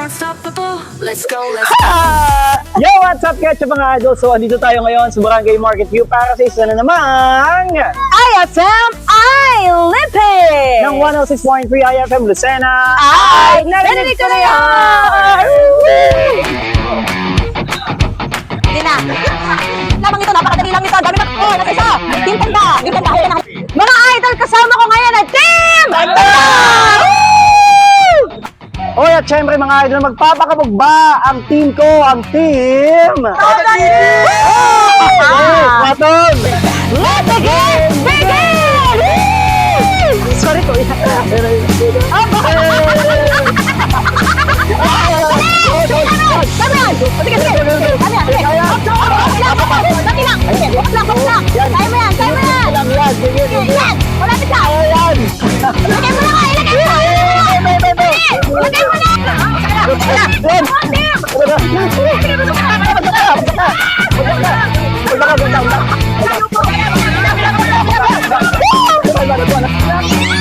unstoppable. Let's go, let's Ah! Yo, what's up, Ketchup mga idol? So, andito tayo ngayon sa Barangay Market View para sa isa na namang IFM I Olympic! ng 106.3 IFM Lucena. Ay, narinig ko na yan! Oy, at syempre mga idol, magpapakabog ba ang team ko, ang team? Panda! Hey, Patong! Let the game begin! Sorry ko. Yan! Sige, sige! Dami Oh,